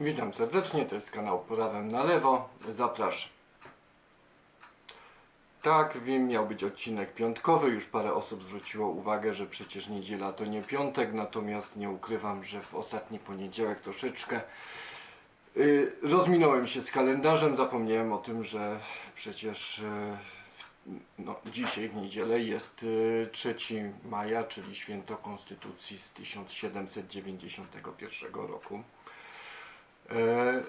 Witam serdecznie, to jest kanał Prawem na Lewo. Zapraszam. Tak, wiem, miał być odcinek piątkowy. Już parę osób zwróciło uwagę, że przecież niedziela to nie piątek, natomiast nie ukrywam, że w ostatni poniedziałek troszeczkę yy, rozminąłem się z kalendarzem. Zapomniałem o tym, że przecież yy, no, dzisiaj w niedzielę jest yy, 3 maja, czyli święto Konstytucji z 1791 roku. E,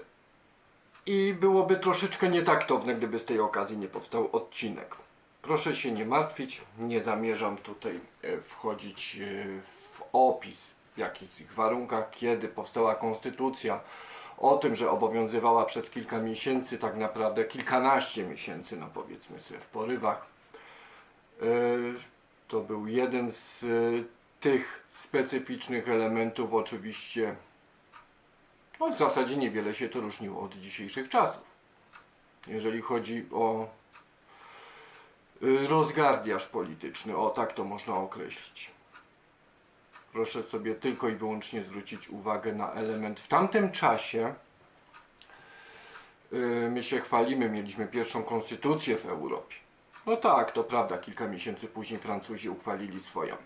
I byłoby troszeczkę nietaktowne, gdyby z tej okazji nie powstał odcinek. Proszę się nie martwić, nie zamierzam tutaj e, wchodzić e, w opis, w jakich warunkach, kiedy powstała konstytucja, o tym, że obowiązywała przez kilka miesięcy, tak naprawdę kilkanaście miesięcy, no powiedzmy sobie w porywach. To był jeden z tych specyficznych elementów, oczywiście no w zasadzie niewiele się to różniło od dzisiejszych czasów. Jeżeli chodzi o y, rozgardiaż polityczny, o tak to można określić. Proszę sobie tylko i wyłącznie zwrócić uwagę na element. W tamtym czasie y, my się chwalimy, mieliśmy pierwszą konstytucję w Europie. No tak, to prawda, kilka miesięcy później Francuzi uchwalili swoją.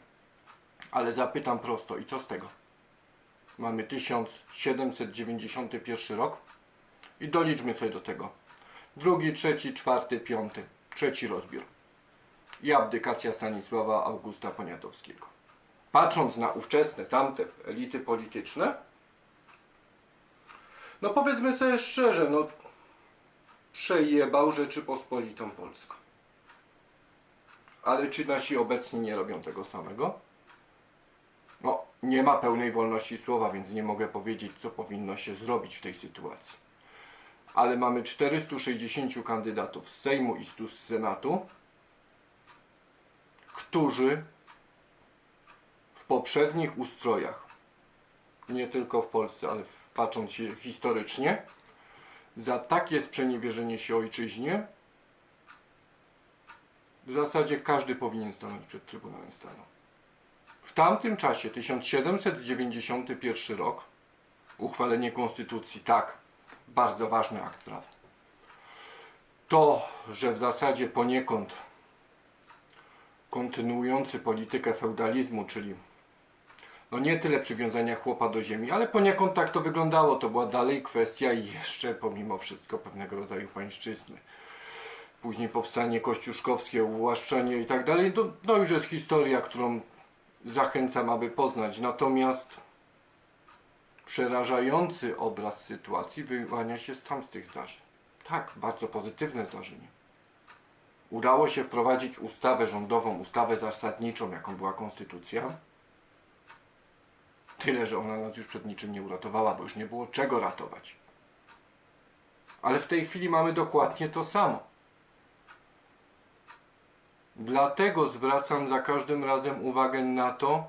Ale zapytam prosto, i co z tego? Mamy 1791 rok i doliczmy sobie do tego. Drugi, trzeci, czwarty, piąty. Trzeci rozbiór. I abdykacja Stanisława Augusta Poniatowskiego. Patrząc na ówczesne, tamte elity polityczne, no powiedzmy sobie szczerze, no przejebał Rzeczypospolitą Polską. Ale czy nasi obecni nie robią tego samego? No, nie ma pełnej wolności słowa, więc nie mogę powiedzieć, co powinno się zrobić w tej sytuacji. Ale mamy 460 kandydatów z Sejmu i 100 z Senatu, którzy w poprzednich ustrojach, nie tylko w Polsce, ale patrząc się historycznie, za takie sprzeniewierzenie się ojczyźnie, w zasadzie każdy powinien stanąć przed Trybunałem Stanu. W tamtym czasie, 1791 rok, uchwalenie konstytucji, tak, bardzo ważny akt prawny. To, że w zasadzie poniekąd kontynuujący politykę feudalizmu, czyli no nie tyle przywiązania chłopa do ziemi, ale poniekąd tak to wyglądało. To była dalej kwestia i jeszcze pomimo wszystko pewnego rodzaju pańszczyzny. Później powstanie kościuszkowskie, uwłaszczenie i tak dalej. To już jest historia, którą zachęcam, aby poznać. Natomiast przerażający obraz sytuacji wyłania się z tamtych zdarzeń. Tak, bardzo pozytywne zdarzenie. Udało się wprowadzić ustawę rządową, ustawę zasadniczą, jaką była konstytucja. Tyle, że ona nas już przed niczym nie uratowała, bo już nie było czego ratować. Ale w tej chwili mamy dokładnie to samo. Dlatego zwracam za każdym razem uwagę na to,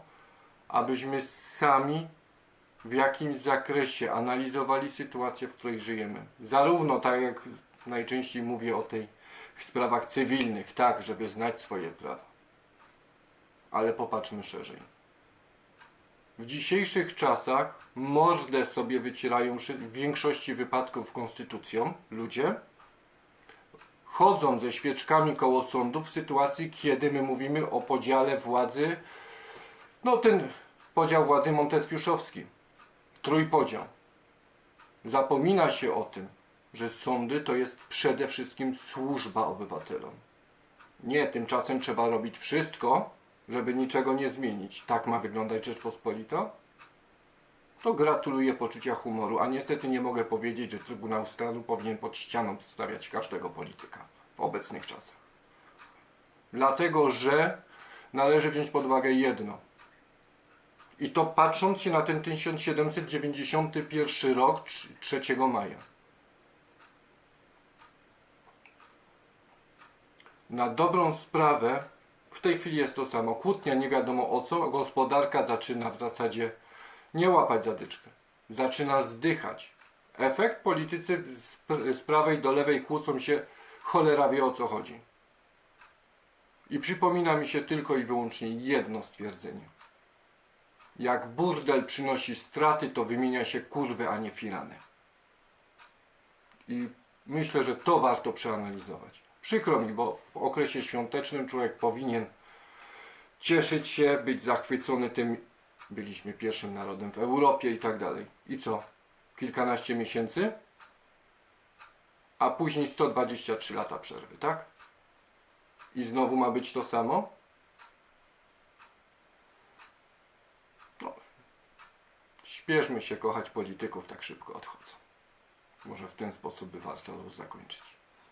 abyśmy sami w jakimś zakresie analizowali sytuację, w której żyjemy. Zarówno tak jak najczęściej mówię o tych sprawach cywilnych, tak, żeby znać swoje prawa. Ale popatrzmy szerzej. W dzisiejszych czasach mordę sobie wycierają w większości wypadków konstytucją ludzie, chodzą ze świeczkami koło sądu w sytuacji, kiedy my mówimy o podziale władzy, no ten podział władzy monteskiuszowski, trójpodział. Zapomina się o tym, że sądy to jest przede wszystkim służba obywatelom. Nie, tymczasem trzeba robić wszystko, żeby niczego nie zmienić. Tak ma wyglądać Rzeczpospolita? To gratuluję poczucia humoru, a niestety nie mogę powiedzieć, że Trybunał Stanu powinien pod ścianą stawiać każdego polityka w obecnych czasach. Dlatego, że należy wziąć pod uwagę jedno. I to patrząc się na ten 1791 rok, trz- 3 maja. Na dobrą sprawę, w tej chwili jest to samo. Kłótnia nie wiadomo o co, gospodarka zaczyna w zasadzie nie łapać zadyczkę. Zaczyna zdychać. Efekt politycy z, prawej do lewej kłócą się, cholera wie o co chodzi. I przypomina mi się tylko i wyłącznie jedno stwierdzenie. Jak burdel przynosi straty, to wymienia się kurwy, a nie filany. i myślę, że to warto przeanalizować. Przykro mi, bo w okresie świątecznym człowiek powinien cieszyć się, być zachwycony tym, byliśmy pierwszym narodem w Europie i tak dalej. I co? Kilkanaście miesięcy? A później 123 lata przerwy, tak? I znowu ma być to samo? No. Śpieszmy się kochać polityków, tak szybko odchodzą. Może w ten sposób by warto zakończyć.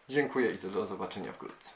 Dziękuję i do zobaczenia wkrótce.